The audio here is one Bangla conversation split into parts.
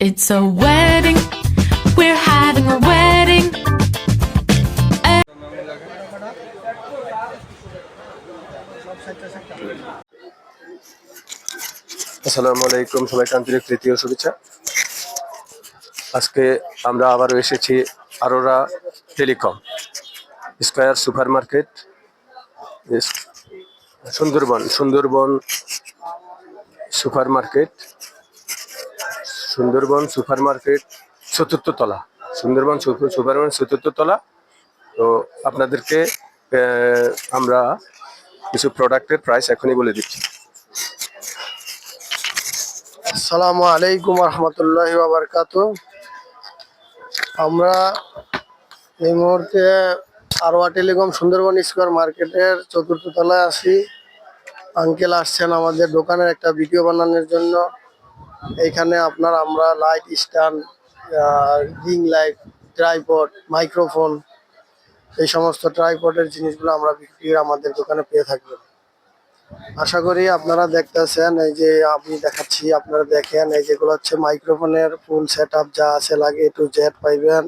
It's a wedding. We're having a wedding. আসসালামু আলাইকুম, সবাইকে আন্তরিক ও শুভেচ্ছা আজকে আমরা আবারও এসেছি Arora telecom square supermarket Sundarban Sundarban supermarket Sundarban supermarket চতুর্থ তলা সুন্দরবন সুপার মার্কেট চতুর্থ তলা তো আপনাদেরকে আমরা কিছু প্রোডাক্টের প্রাইস এখনই বলে দিচ্ছি। আসসালামু আলাইকুম রহমতুল্লাহ বাবরকাত আমরা এই মুহূর্তে আরওয়া টেলিকম সুন্দরবন স্কোয়ার মার্কেটের চতুর্থ তলায় আছি। আঙ্কেল আসছেন আমাদের দোকানের একটা ভিডিও বানানোর জন্য। এইখানে আপনার আমরা light stand ring light tripod microphone এই সমস্ত ট্রাইপডের জিনিসগুলো আমরা বিক্রি আমাদের দোকানে পেয়ে থাকবেন। আশা করি আপনারা দেখতেছেন, এই যে আমি দেখাচ্ছি, আপনারা দেখেন, এই যেগুলো হচ্ছে মাইক্রোফোনের ফুল সেট যা আছে লাগে টু জেড পাইবেন।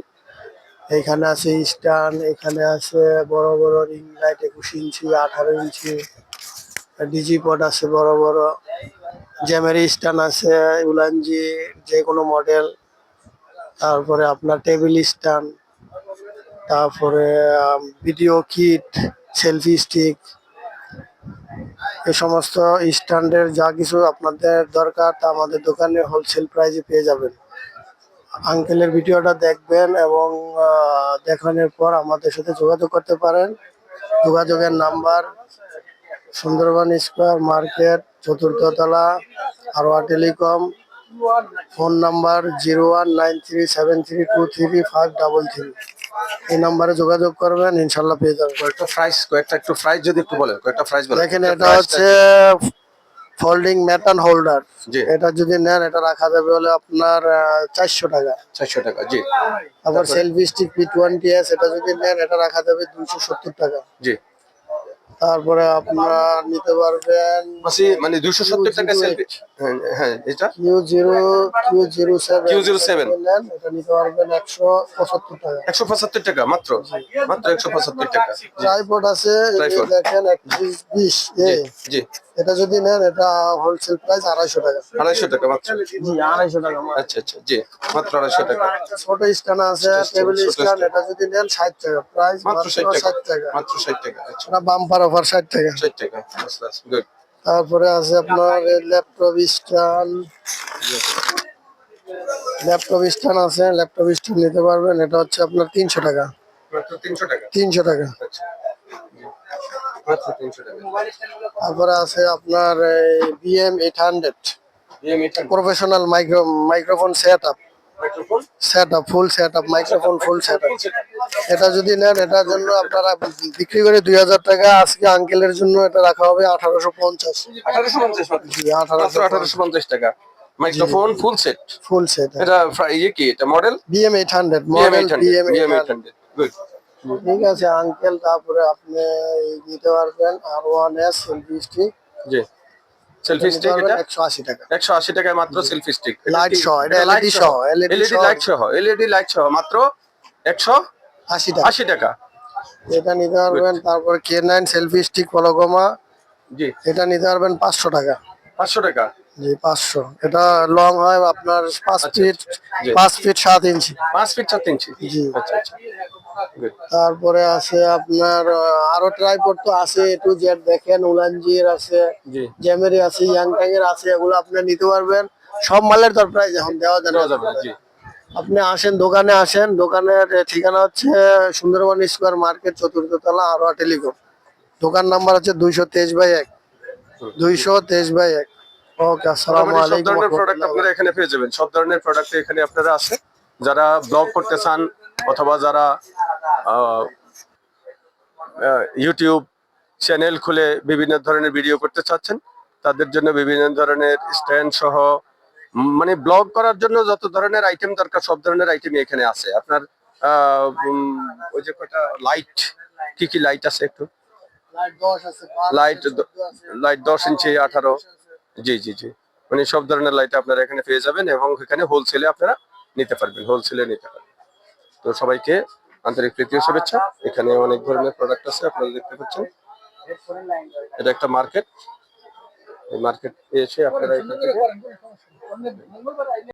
এইখানে আছে স্ট্যান্ড এখানে আছে বড় বড় রিং লাইট একুশ ইঞ্চি, আঠারো ইঞ্চি ডিজি পড আছে বড় বড়। জ্যামেরি স্ট্যান্ড আছে, উলানজি যে কোনো মডেল তারপরে আপনার টেবিল স্ট্যান্ড তারপরে ভিডিও কিট সেলফি স্টিক এ সমস্ত স্ট্যান্ডের যা কিছু আপনাদের দরকার তা আমাদের দোকানে হোলসেল প্রাইসে পেয়ে যাবেন। আঙ্কেলের ভিডিওটা দেখবেন এবং দেখানোর পর আমাদের সাথে যোগাযোগ করতে পারেন। যোগাযোগের নাম্বার সুন্দরবন স্কোয়ার মার্কেট চতুর্থ তলা Arora telecom phone number zero one nine three seven three two three five double three. এই নাম্বারে যোগাযোগ করবেন ইনশাল্লাহ পেয়ে যাবেন। কয়েকটা প্রাইস কয়েকটা একটু প্রাইস যদি একটু বলেন কয়েকটা প্রাইস বলেন। দেখেন এটা হচ্ছে ফোল্ডিং ম্যাটান হোল্ডার জি। এটা যদি নেন এটা রাখা যাবে হলে আপনার চারশো টাকা। চারশো টাকা জি। আবার selfie stick P twenty S এটা যদি নেন এটা রাখা যাবে দুইশো সত্তর টাকা। জি। তারপরে আপনারা নিতে পারবেন মানে দুইশো সত্তর টাকা সেলফি হ্যাঁ এটা? Q zero Q zero seven Q07 নেন এটা নিতে পারবেন একশো পঁচাত্তর টাকা। একশো পঁচাত্তর টাকা মাত্র? মাত্র একশো পঁচাত্তর টাকা জি। ট্রাইপড আছে এই যে Tripod। বিশ জি এটা যদি নেন এটা হোলসেল প্রাইস আড়াইশো টাকা। আড়াইশো টাকা মাত্র? জি আড়াইশো টাকা আচ্ছা আচ্ছা জি মাত্র আড়াইশো টাকা। ছোট স্ট্যান্ড আছে টেবিল স্ট্যান্ড এটা যদি নেন ষাট টাকা। প্রাইস মাত্র ষাট টাকা ষাট টাকা। মাত্র ষাট টাকা আচ্ছা। এটা বাম্পার অফার ষাট টাকা। ষাট টাকা গুড তারপরে আছে আপনার ল্যাপটপ স্ট্যান্ড। ল্যাপটপ স্ট্যান্ড আছে ল্যাপটপ স্ট্যান্ড নিতে পারবেন এটা হচ্ছে আপনার তিনশো টাকা। তিনশো আচ্ছা। তিনশো টাকা। তারপরে আছে আপনার BM eight hundred professional micro microphone set up set up full set up microphone full set up এটা যদি নেন এটার জন্য আপনারা বিক্রি করে দুই হাজার টাকা আজকে আঙ্কেলের জন্য এটা রাখা হবে আঠারোশো পঞ্চাশ। আঠারোশো পঞ্চাশ পঞ্চাশ টাকা। Microphone full set full set এটা ইয়ে কি এটা model BM eight hundred model hundred BM BM eight eight hundred good ঠিক আছে আঙ্কেল তারপরে আপনি নিতে পারবেন আর ওয়ান এস সেলফি স্টিক জি। সেলফি স্টিক এটা? একশো আশি টাকা। একশো আশি টাকায় মাত্র সেলফি স্টিক Light সহ, এটা LED সহ, এলইডি লাইট সহ এলইডি লাইট সহ মাত্র একশো আশি টাকা। আশি টাকা। এটা নিতে পারবেন তারপর কে নাইন সেলফি স্টিক পলকমা জি। এটা নিতে পারবেন পাঁচশো টাকা। পাঁচশো টাকা। জি পাঁচশো। এটা লং হয় আপনার পাঁচ আচ্ছা, ফিট জি। পাঁচ ফিট সাত ইঞ্চি পাঁচ ফিট সাত ইঞ্চি জি। আচ্ছা আচ্ছা। তারপরে আছে আপনার আরও ট্রাইপড তো আছে টু জেড দেখেন উলানজির আছে জি। জ্যামেরি আছে ইয়াংটাং এর আছে এগুলো আপনি নিতে পারবেন। সব মালের দর প্রাইস এখন দেওয়া যাবে। দেওয়া যাবে জি। আপনি আসেন দোকানে আসেন। দোকানের ঠিকানা হচ্ছে সুন্দরবন স্কোয়ার মার্কেট চতুর্থ তলা আরোয়া টেলিকম। দোকান নাম্বার হচ্ছে দুইশো তেইশ বাই এক। দুইশো তেইশ বাই এক। ওকে আসসালামু আলাইকুম প্রোডাক্ট আপনারা এখানে পেয়ে যাবেন। সব ধরনের প্রোডাক্ট এখানে আপনারা আছে যারা ব্লগ করতে চান অথবা যারা ইউটিউব চ্যানেল খুলে বিভিন্ন ধরনের ভিডিও করতে চাচ্ছেন তাদের জন্য বিভিন্ন ধরনের স্ট্যান্ড সহ মানে ব্লগ করার জন্য যত ধরনের আইটেম দরকার সব ধরনের আইটেম এখানে আছে। আপনার ওই যে কটা লাইট কি কি লাইট আছে একটু? লাইট লাইট দশ ইঞ্চি আঠারো জি জি জি। মানে সব ধরনের লাইট আপনারা এখানে পেয়ে যাবেন এবং এখানে হোলসেলে আপনারা নিতে পারবেন হোলসেলে নিতে পারবেন। তো সবাইকে আন্তরিক প্রীতীয় শুভেচ্ছা। এখানে অনেক ধরনের প্রোডাক্ট আছে আপনারা দেখতে পাচ্ছেন। এটা একটা মার্কেট এই মার্কেট এসে আপনারা